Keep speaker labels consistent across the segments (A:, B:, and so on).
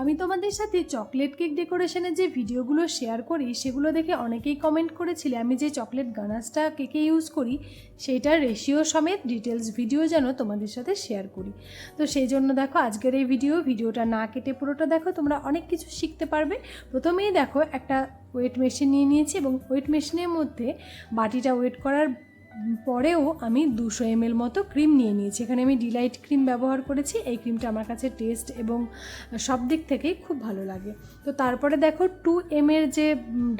A: আমি তোমাদের সাথে চকলেট কেক ডেকোরেশনের যে ভিডিওগুলো শেয়ার করি, সেগুলো দেখে অনেকেই কমেন্ট করেছিলে, আমি যে চকলেট গানাসটা কেকে ইউজ করি সেইটার রেশিও সমেত ডিটেলস ভিডিও যেন তোমাদের সাথে শেয়ার করি। তো সেই জন্য দেখো, আজকের এই ভিডিও ভিডিওটা না কেটে পুরোটা দেখো, তোমরা অনেক কিছু শিখতে পারবে। প্রথমেই দেখো, একটা ওয়েট মেশিন নিয়ে নিয়েছি এবং ওয়েট মেশিনের মধ্যে বাটিটা ওয়েট করার পরেও আমি দুশো এমএল মতো ক্রিম নিয়ে নিয়েছি। এখানে আমি ডিলাইট ক্রিম ব্যবহার করেছি। এই ক্রিমটা আমার কাছে টেস্ট এবং সব দিক থেকেই খুব ভালো লাগে। তো তারপরে দেখো টু এমের যে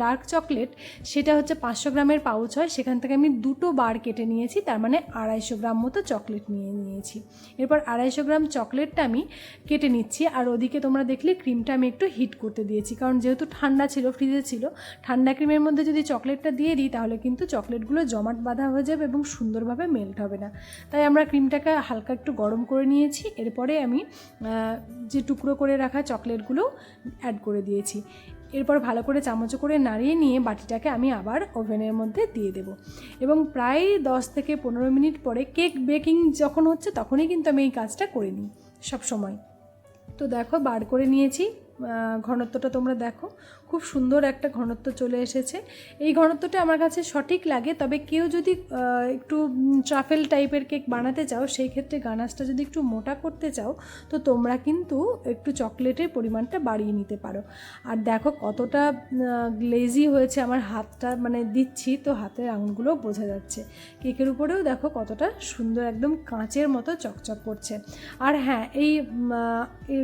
A: ডার্ক চকলেট, সেটা হচ্ছে পাঁচশো গ্রামের পাউচ হয়। সেখান থেকে আমি দুটো বার কেটে নিয়েছি। তার মানে আড়াইশো গ্রাম মতো চকলেট নিয়ে নিয়েছি। এরপর আড়াইশো গ্রাম চকলেটটা আমি কেটে নিচ্ছি। আর ওদিকে তোমরা দেখলে ক্রিমটা আমি একটু হিট করতে দিয়েছি। কারণ যেহেতু ঠান্ডা ছিল, ফ্রিজে ছিল, ঠান্ডা ক্রিমের মধ্যে যদি চকলেটটা দিয়ে দিই, তাহলে কিন্তু চকলেটগুলো জমাট বাঁধা হয়ে যাবে এবং সুন্দরভাবে মেল্ট হবে না। তাই আমরা ক্রিমটাকে হালকা একটু গরম করে নিয়েছি। এরপরে আমি যে টুকরো করে রাখা চকলেটগুলো অ্যাড করে দিয়েছি। এরপর ভালো করে চামচ করে নাড়িয়ে নিয়ে বাটিটাকে আমি আবার ওভেনের মধ্যে দিয়ে দেবো। এবং প্রায় দশ থেকে পনেরো মিনিট পরে কেক বেকিং যখন হচ্ছে তখনই কিন্তু আমি এই কাজটা করে নিই সব সময় তো দেখো বার করে নিয়েছি। ঘনত্বটা তোমরা দেখো। খুব সুন্দর একটা ঘনত্ব চলে এসেছে। এই ঘনত্বটা আমার কাছে সঠিক লাগে, তবে কেউ যদি একটু ট্রাফেল টাইপের কেক বানাতে চাও, সেই ক্ষেত্রে গানাসটা যদি একটু মোটা করতে চাও, তো তোমরা কিন্তু একটু চকলেটের পরিমাণটা বাড়িয়ে নিতে পারো। আর দেখো কতটা গ্লেজি হয়েছে আমার হাতটা মানে দিচ্ছি, তো হাতের আঙুলগুলো বোঝা যাচ্ছে। কেকের উপরেও দেখো কতটা সুন্দর একদম কাঁচের মতো চকচক করছে। আর হ্যাঁ এই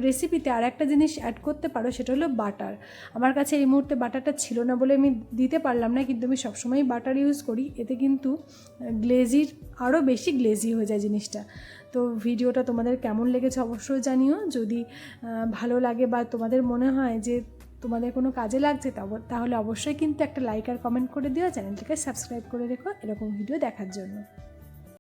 A: রেসিপিতে আর একটা জিনিস অ্যাড করতে পারো সেটা হলো বাটার। আমার কাছে এই মুহূর্তে বাটারটা ছিল না বলে আমি দিতে পারলাম না, কিন্তু আমি সবসময় বাটার ইউজ করি। এতে কিন্তু গ্লেজির আরও বেশি গ্লেজি হয়ে যায় জিনিসটা। তো ভিডিওটা তোমাদের কেমন লেগেছে অবশ্যই জানিও। যদি ভালো লাগে বা তোমাদের মনে হয় যে তোমাদের কোনো কাজে লাগছে তাহলে অবশ্যই কিন্তু একটা লাইক আর কমেন্ট করে দিও। চ্যানেলটিকে সাবস্ক্রাইব করে রেখো এরকম ভিডিও দেখার জন্য।